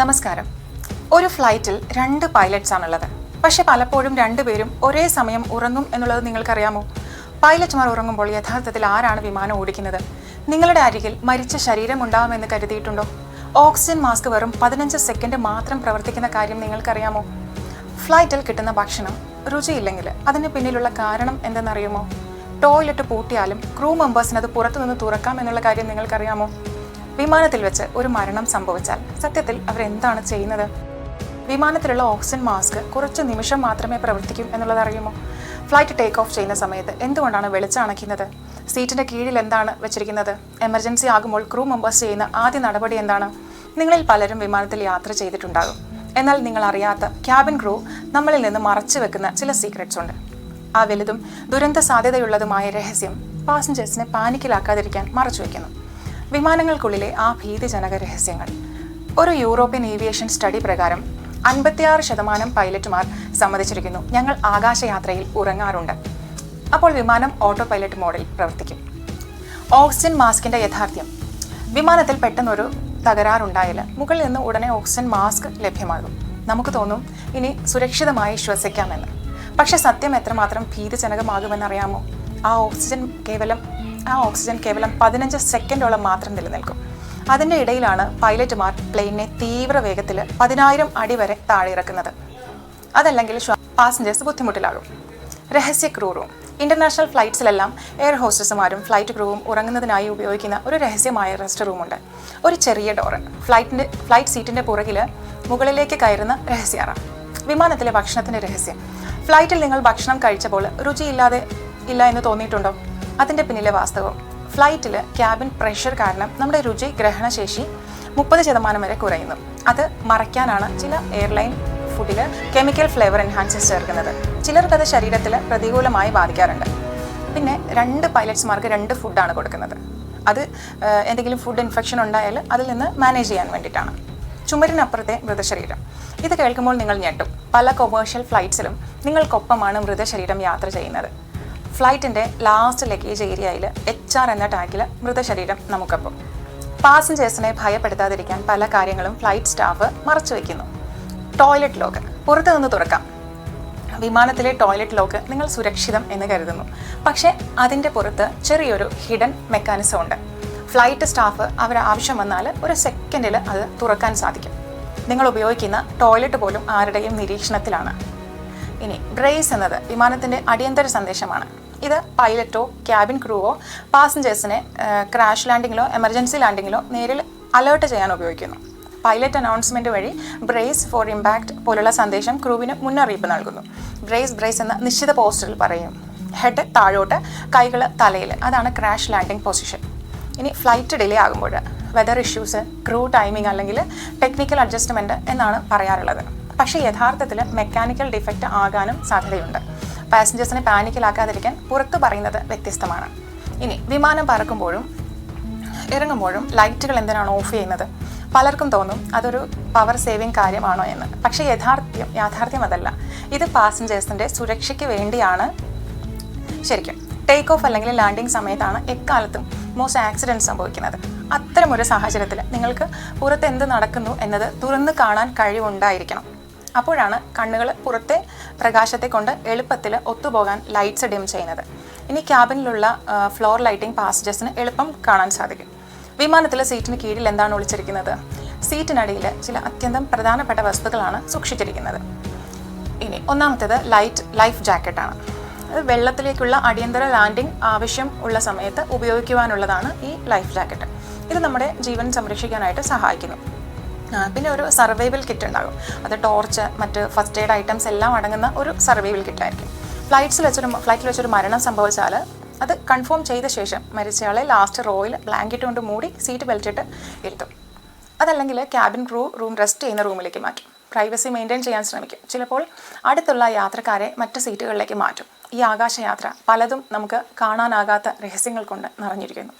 നമസ്കാരം. ഒരു ഫ്ലൈറ്റിൽ രണ്ട് പൈലറ്റ്സ് ആണുള്ളത്. പക്ഷേ പലപ്പോഴും രണ്ടുപേരും ഒരേ സമയം ഉറങ്ങും എന്നുള്ളത് നിങ്ങൾക്കറിയാമോ? പൈലറ്റ്മാർ ഉറങ്ങുമ്പോൾ യഥാർത്ഥത്തിൽ ആരാണ് വിമാനം ഓടിക്കുന്നത്? നിങ്ങളുടെ അരികിൽ മരിച്ച ശരീരം ഉണ്ടാവുമെന്ന് കരുതിയിട്ടുണ്ടോ? ഓക്സിജൻ മാസ്ക് വെറും പതിനഞ്ച് സെക്കൻഡ് മാത്രം പ്രവർത്തിക്കുന്ന കാര്യം നിങ്ങൾക്കറിയാമോ? ഫ്ലൈറ്റിൽ കിട്ടുന്ന ഭക്ഷണം രുചിയില്ലെങ്കിൽ അതിന് പിന്നിലുള്ള കാരണം എന്തെന്നറിയുമോ? ടോയ്ലറ്റ് പൂട്ടിയാലും ക്രൂ മെമ്പേഴ്സിന് അത് പുറത്തുനിന്ന് തുറക്കാം എന്നുള്ള കാര്യം നിങ്ങൾക്കറിയാമോ? വിമാനത്തിൽ വെച്ച് ഒരു മരണം സംഭവിച്ചാൽ സത്യത്തിൽ അവരെന്താണ് ചെയ്യുന്നത്? വിമാനത്തിലുള്ള ഓക്സിജൻ മാസ്ക് കുറച്ച് നിമിഷം മാത്രമേ പ്രവർത്തിക്കൂ എന്നുള്ളത് അറിയുമോ? ഫ്ലൈറ്റ് ടേക്ക് ഓഫ് ചെയ്യുന്ന സമയത്ത് എന്തുകൊണ്ടാണ് വെളിച്ചം അണയ്ക്കുന്നത്? സീറ്റിന്റെ കീഴിൽ എന്താണ് വെച്ചിരിക്കുന്നത്? എമർജൻസി ആകുമ്പോൾ ക്രൂ മെമ്പേഴ്സ് ചെയ്യുന്ന ആദ്യ നടപടി എന്താണ്? നിങ്ങളിൽ പലരും വിമാനത്തിൽ യാത്ര ചെയ്തിട്ടുണ്ടാകും. എന്നാൽ നിങ്ങൾ അറിയാത്ത ക്യാബിൻ ക്രൂ നമ്മളിൽ നിന്ന് മറച്ചു വെക്കുന്ന ചില സീക്രറ്റ്സ് ഉണ്ട്. ആ വലുതും ദുരന്ത സാധ്യതയുള്ളതുമായ രഹസ്യം പാസഞ്ചേഴ്സിനെ പാനിക്കിലാക്കാതിരിക്കാൻ മറച്ചു വെക്കുന്നു. വിമാനങ്ങൾക്കുള്ളിലെ ആ ഭീതിജനക രഹസ്യങ്ങൾ. ഒരു യൂറോപ്യൻ ഏവിയേഷൻ സ്റ്റഡി പ്രകാരം അൻപത്തിയാറ് ശതമാനം പൈലറ്റുമാർ സമ്മതിച്ചിരിക്കുന്നു. ഞങ്ങൾ ആകാശയാത്രയിൽ ഉറങ്ങാറുണ്ട്. അപ്പോൾ വിമാനം ഓട്ടോ പൈലറ്റ് മോഡിൽ പ്രവർത്തിക്കും. ഓക്സിജൻ മാസ്കിന്റെ യഥാർത്ഥ്യം. വിമാനത്തിൽ പെട്ടെന്നൊരു തകരാറുണ്ടായാൽ മുകളിൽ നിന്ന് ഉടനെ ഓക്സിജൻ മാസ്ക് ലഭ്യമാകും. നമുക്ക് തോന്നും ഇനി സുരക്ഷിതമായി ശ്വസിക്കാമെന്ന്. പക്ഷെ സത്യം എത്രമാത്രം ഭീതിജനകമാകുമെന്നറിയാമോ? ആ ഓക്സിജൻ കേവലം ആ ഓക്സിജൻ കേവലം പതിനഞ്ച് സെക്കൻഡോളം മാത്രം നിലനിൽക്കും. അതിന്റെ ഇടയിലാണ് പൈലറ്റുമാർ പ്ലെയിനെ തീവ്ര വേഗത്തിൽ പതിനായിരം അടി വരെ താഴെ ഇറക്കുന്നത് അതല്ലെങ്കിൽ പാസഞ്ചേഴ്സ് ബുദ്ധിമുട്ടിലാകും. രഹസ്യ ക്രൂ റൂം. ഇന്റർനാഷണൽ ഫ്ലൈറ്റ്സിലെല്ലാം എയർ ഹോസ്റ്റസുമാരും ഫ്ലൈറ്റ് ക്രൂവും ഉറങ്ങുന്നതിനായി ഉപയോഗിക്കുന്ന ഒരു രഹസ്യമായ റെസ്റ്റ് റൂമുണ്ട്. ഒരു ചെറിയ ഡോറ് ഫ്ലൈറ്റിന്റെ ഫ്ലൈറ്റ് സീറ്റിന്റെ പുറകിൽ മുകളിലേക്ക് കയറുന്ന രഹസ്യറ. വിമാനത്തിലെ ഭക്ഷണത്തിന്റെ രഹസ്യം. ഫ്ലൈറ്റിൽ നിങ്ങൾ ഭക്ഷണം കഴിച്ചപ്പോൾ രുചിയില്ലാതെ ഇല്ല എന്ന് തോന്നിയിട്ടുണ്ടോ? അതിന്റെ പിന്നിലെ വാസ്തവം. ഫ്ലൈറ്റിൽ ക്യാബിൻ പ്രഷർ കാരണം നമ്മുടെ രുചി ഗ്രഹണശേഷി മുപ്പത് ശതമാനം വരെ കുറയുന്നു. അത് മറയ്ക്കാനാണ് ചില എയർലൈൻ ഫുഡിൽ കെമിക്കൽ ഫ്ലേവർ എൻഹാൻസേഴ്സ് ചേർക്കുന്നത്. ചിലർക്കത് ശരീരത്തിൽ പ്രതികൂലമായി ബാധിക്കാറുണ്ട്. പിന്നെ രണ്ട് പൈലറ്റ്സ്മാർക്ക് രണ്ട് ഫുഡാണ് കൊടുക്കുന്നത്. അത് എന്തെങ്കിലും ഫുഡ് ഇൻഫെക്ഷൻ ഉണ്ടായാൽ അതിൽ നിന്ന് മാനേജ് ചെയ്യാൻ വേണ്ടിയിട്ടാണ്. ചുമരിനപ്പുറത്തെ മൃതശരീരം. ഇത് കേൾക്കുമ്പോൾ നിങ്ങൾ ഞെട്ടും. പല കൊമേഴ്ഷ്യൽ ഫ്ലൈറ്റ്സിലും നിങ്ങൾക്കൊപ്പമാണ് മൃതശരീരം യാത്ര ചെയ്യുന്നത്. ഫ്ലൈറ്റിന്റെ ലാസ്റ്റ് ലഗേജ് ഏരിയയിൽ എച്ച് ആർ എന്ന ടാഗിൽ മൃതശരീരം നമുക്കപ്പോൾ പാസഞ്ചേഴ്സിനെ ഭയപ്പെടുത്താതിരിക്കാൻ പല കാര്യങ്ങളും ഫ്ലൈറ്റ് സ്റ്റാഫ് മറച്ചു വയ്ക്കുന്നു ടോയ്ലറ്റ് ലോക്ക് പുറത്തു നിന്ന് തുറക്കാം. വിമാനത്തിലെ ടോയ്ലറ്റ് ലോക്ക് നിങ്ങൾ സുരക്ഷിതം എന്ന് കരുതുന്നു. പക്ഷേ അതിന്റെ പുറത്ത് ചെറിയൊരു ഹിഡൻ മെക്കാനിസം ഉണ്ട്. ഫ്ലൈറ്റ് സ്റ്റാഫ് അവർ ആവശ്യം വന്നാൽ ഒരു സെക്കൻഡിൽ അത് തുറക്കാൻ സാധിക്കും. നിങ്ങൾ ഉപയോഗിക്കുന്ന ടോയ്ലറ്റ് പോലും ആരുടെയും നിരീക്ഷണത്തിലാണ്. ഇനി ബ്രേസ് എന്നത് വിമാനത്തിന്റെ അടിയന്തര സന്ദേശമാണ്. ഇത് പൈലറ്റോ ക്യാബിൻ ക്രൂവോ പാസഞ്ചേഴ്സിനെ ക്രാഷ് ലാൻഡിങ്ങിലോ എമർജൻസി ലാൻഡിങ്ങിലോ നേരിൽ അലേർട്ട് ചെയ്യാൻ ഉപയോഗിക്കുന്നു. പൈലറ്റ് അനൗൺസ്മെന്റ് വഴി ബ്രേസ് ഫോർ ഇമ്പാക്ട് പോലുള്ള സന്ദേശം ക്രൂവിന് മുന്നറിയിപ്പ് നൽകുന്നു. ബ്രേസ് ബ്രേസ് എന്ന നിശ്ചിത പോസ്റ്ററിൽ പറയും. ഹെഡ് താഴോട്ട് കൈകൾ തലയിൽ അതാണ് ക്രാഷ് ലാൻഡിംഗ് പൊസിഷൻ ഇനി ഫ്ലൈറ്റ് ഡിലേ ആകുമ്പോൾ വെതർ ഇഷ്യൂസ് ക്രൂ ടൈമിംഗ് അല്ലെങ്കിൽ ടെക്നിക്കൽ അഡ്ജസ്റ്റ്മെന്റ് എന്നാണ് പറയാറുള്ളത്. പക്ഷേ യഥാർത്ഥത്തിൽ മെക്കാനിക്കൽ ഡിഫക്റ്റ് ആകാനും സാധ്യതയുണ്ട്. പാസഞ്ചേഴ്സിനെ പാനിക്കിലാക്കാതിരിക്കാൻ പുറത്തു പറയുന്നത് വ്യത്യസ്തമാണ്. ഇനി വിമാനം പറക്കുമ്പോഴും ഇറങ്ങുമ്പോഴും ലൈറ്റുകൾ എന്തിനാണ് ഓഫ് ചെയ്യുന്നത്? പലർക്കും തോന്നും അതൊരു പവർ സേവിങ് കാര്യമാണോ എന്ന്. പക്ഷേ യഥാർത്ഥ്യം യാഥാർത്ഥ്യം അതല്ല. ഇത് പാസഞ്ചേഴ്സിന്റെ സുരക്ഷയ്ക്ക് വേണ്ടിയാണ്. ശരിക്കും ടേക്ക് ഓഫ് അല്ലെങ്കിൽ ലാൻഡിംഗ് സമയത്താണ് എക്കാലത്തും മോസ്റ്റ് ആക്സിഡന്റ് സംഭവിക്കുന്നത്. അത്തരമൊരു സാഹചര്യത്തിൽ നിങ്ങൾക്ക് പുറത്ത് എന്ത് നടക്കുന്നു എന്നത് തുറന്ന് കാണാൻ കഴിവുണ്ടായിരിക്കണം. അപ്പോഴാണ് കണ്ണുകൾ പുറത്തെ പ്രകാശത്തെ കൊണ്ട് എളുപ്പത്തിൽ ഒത്തുപോകാൻ ലൈറ്റ്സ് ഡിം ചെയ്യുന്നത്. ഇനി ക്യാബിനിലുള്ള ഫ്ലോർ ലൈറ്റിംഗ് പാസഞ്ചേഴ്സിന് എളുപ്പം കാണാൻ സാധിക്കും. വിമാനത്തിലെ സീറ്റിന് കീഴിൽ എന്താണ് ഒളിച്ചിരിക്കുന്നത്? സീറ്റിനടിയിൽ ചില അത്യന്തം പ്രധാനപ്പെട്ട വസ്തുക്കളാണ് സൂക്ഷിച്ചിരിക്കുന്നത്. ഇനി ഒന്നാമത്തേത് ലൈറ്റ് ലൈഫ് ജാക്കറ്റാണ് അത് വെള്ളത്തിലേക്കുള്ള അടിയന്തര ലാൻഡിംഗ് ആവശ്യം ഉള്ള സമയത്ത് ഉപയോഗിക്കുവാനുള്ളതാണ് ഈ ലൈഫ് ജാക്കറ്റ് ഇത് നമ്മുടെ ജീവൻ സംരക്ഷിക്കാനായിട്ട് സഹായിക്കുന്നു. പിന്നെ ഒരു സർവൈവൽ കിറ്റ് ഉണ്ടാകും. അത് ടോർച്ച് മറ്റ് ഫസ്റ്റ് എയ്ഡ് ഐറ്റംസ് എല്ലാം അടങ്ങുന്ന ഒരു സർവൈവൽ കിറ്റായിരിക്കും ഫ്ലൈറ്റ്സിൽ വെച്ചൊരു ഫ്ലൈറ്റിൽ വെച്ചൊരു മരണം സംഭവിച്ചാൽ അത് കൺഫേം ചെയ്ത ശേഷം മരിച്ചയാളെ ലാസ്റ്റ് റോയിൽ ബ്ലാങ്കറ്റ് കൊണ്ട് മൂടി സീറ്റ് വലിച്ചിട്ട് ഇരുത്തും. അതല്ലെങ്കിൽ ക്യാബിൻ ക്രൂ റൂം റെസ്റ്റ് ചെയ്യുന്ന റൂമിലേക്ക് മാറ്റും. പ്രൈവസി മെയിന്റെയിൻ ചെയ്യാൻ ശ്രമിക്കും. ചിലപ്പോൾ അടുത്തുള്ള യാത്രക്കാരെ മറ്റ് സീറ്റുകളിലേക്ക് മാറ്റും. ഈ ആകാശയാത്ര പലതും നമുക്ക് കാണാനാകാത്ത രഹസ്യങ്ങൾ കൊണ്ട് നിറഞ്ഞിരിക്കുന്നു.